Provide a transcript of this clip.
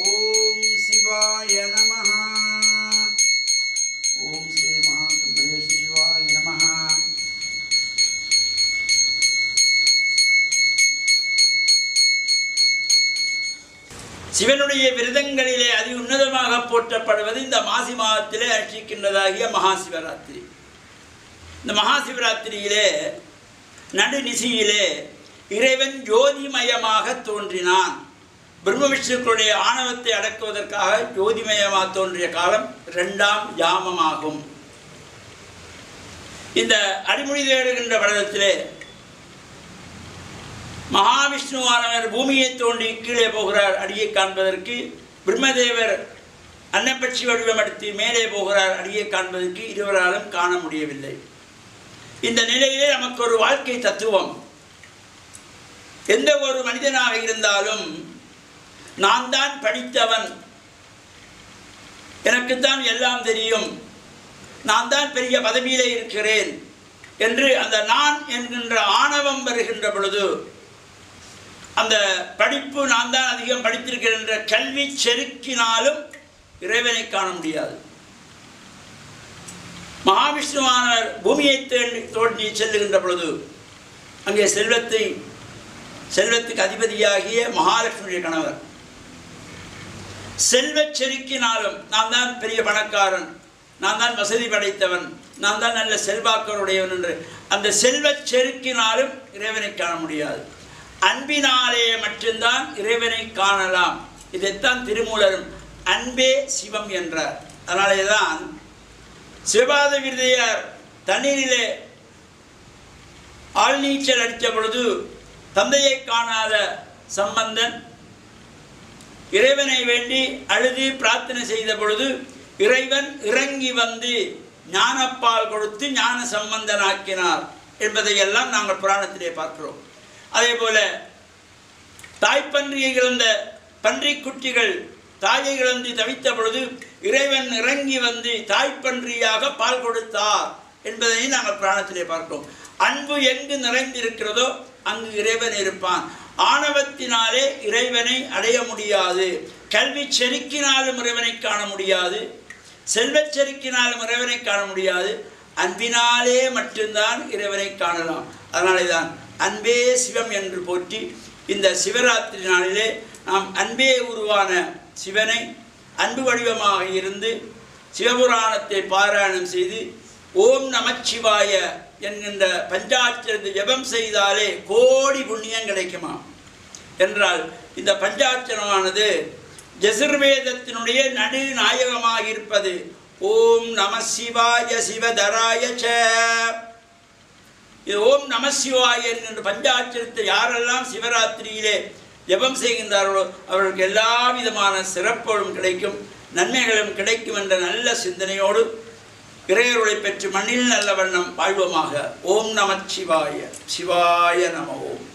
ஓம் சிவாய நம ஓம் ஸ்ரீ மகாசுந்தரேஷ சிவாய நம சிவனுடைய விரதங்களிலே அதி உன்னதமாக போற்றப்படுவது இந்த மாசி மாதத்திலே அர்ச்சிக்கின்றதாகிய மகா சிவராத்திரி இந்த மகா சிவராத்திரியிலே நடுநிசியிலே இறைவன் ஜோதிமயமாக தோன்றினான். பிரம்ம விஷ்ணுக்களுடைய ஆணவத்தை அடக்குவதற்காக ஜோதிமயமாக தோன்றிய காலம் இரண்டாம் யாமமாகும். இந்த அடிமொழி தேடுகின்ற வருடத்திலே மகாவிஷ்ணுவானவர் பூமியை தோண்டி கீழே போகிறார் அடியை காண்பதற்கு பிரம்மதேவர் அன்னப்பட்சி வடிவம் எடுத்து மேலே போகிறார் அடியை காண்பதற்கு இருவராலும் காண முடியவில்லை. இந்த நிலையிலே நமக்கு ஒரு வாழ்க்கை தத்துவம். எந்த ஒரு மனிதனாக இருந்தாலும் நான் தான் படித்தவன். எனக்குத்தான் எல்லாம் தெரியும். நான் தான் பெரிய பதவியிலே இருக்கிறேன் என்று அந்த நான் என்கின்ற ஆணவம் வருகின்ற பொழுது அந்த படிப்பு நான் தான் அதிகம் படித்திருக்கிறேன் என்ற கல்வி செருக்கினாலும் இறைவனை காண முடியாது. மகாவிஷ்ணுவானவர் பூமியை தேடி தோண்டி செல்லுகின்ற பொழுது அங்கே செல்வத்தை செல்வத்துக்கு அதிபதியாகிய மகாலட்சுமியுடைய கணவர் செல்வச் செருக்கினாலும் நான் தான் பெரிய பணக்காரன். நான் தான் வசதி படைத்தவன். நான் தான் நல்ல செல்வாக்கருடையவன் என்று. அந்த செல்வச் செருக்கினாலும் இறைவனை காண முடியாது. அன்பினாலே மட்டும்தான் இறைவனை காணலாம். இதைத்தான் திருமூலரும் அன்பே சிவம் என்றார். அதனாலே தான் சிவபாத விருதையார் தண்ணீரிலே ஆழ்நீச்சல் அடித்த பொழுது தந்தையை காணாத சம்பந்தன் இறைவனை வேண்டி அழுது பிரார்த்தனை செய்த பொழுது இறைவன் இறங்கி வந்து ஞானப்பால் கொடுத்து ஞான சம்பந்தனாக்கினார் என்பதையெல்லாம் நாங்கள் புராணத்திலே பார்க்கிறோம். அதே போல தாய்ப்பன்றியை இழந்த பன்றிக்குட்டிகள் தாயை இழந்து தவித்த பொழுது இறைவன் இறங்கி வந்து தாய்ப்பன்றியாக பால் கொடுத்தார் என்பதையும் நாங்கள் புராணத்திலே பார்க்கிறோம். அன்பு எங்கு நிறைந்திருக்கிறதோ அங்கு இறைவன் இருப்பான். ஆணவத்தினாலே இறைவனை அடைய முடியாது. கல்வி செருக்கினாலும் இறைவனை காண முடியாது. செல்வச் செருக்கினாலும் இறைவனை காண முடியாது. அன்பினாலே மட்டும்தான் இறைவனை காணலாம். அதனாலே தான் அன்பே சிவம் என்று போற்றி இந்த சிவராத்திரி நாளிலே நாம் அன்பே உருவான சிவனை அன்பு வடிவமாக இருந்து சிவபுராணத்தை பாராயணம் செய்து ஓம் நமச்சிவாய என்கின்ற பஞ்சாட்சரத்தை ஜெபம் செய்தாலே கோடி புண்ணியம் கிடைக்குமா? என்றால் இந்த பஞ்சாட்சரமானது ஜெசுர்வேதத்தினுடைய நடு நாயகமாக இருப்பது ஓம் நம சிவாய சிவதராய இது ஓம் நம சிவாய என்கின்ற பஞ்சாட்சரத்தை யாரெல்லாம் சிவராத்திரியிலே ஜெபம் செய்கின்றார்களோ அவர்களுக்கு எல்லா விதமான சிறப்புகளும் கிடைக்கும் நன்மைகளும் கிடைக்கும் என்ற நல்ல சிந்தனையோடு இறையருளை பெற்று மண்ணில் நல்ல வண்ணம் வாழ்வோமாக. ஓம் நம சிவாய. சிவாய நம ஓம்.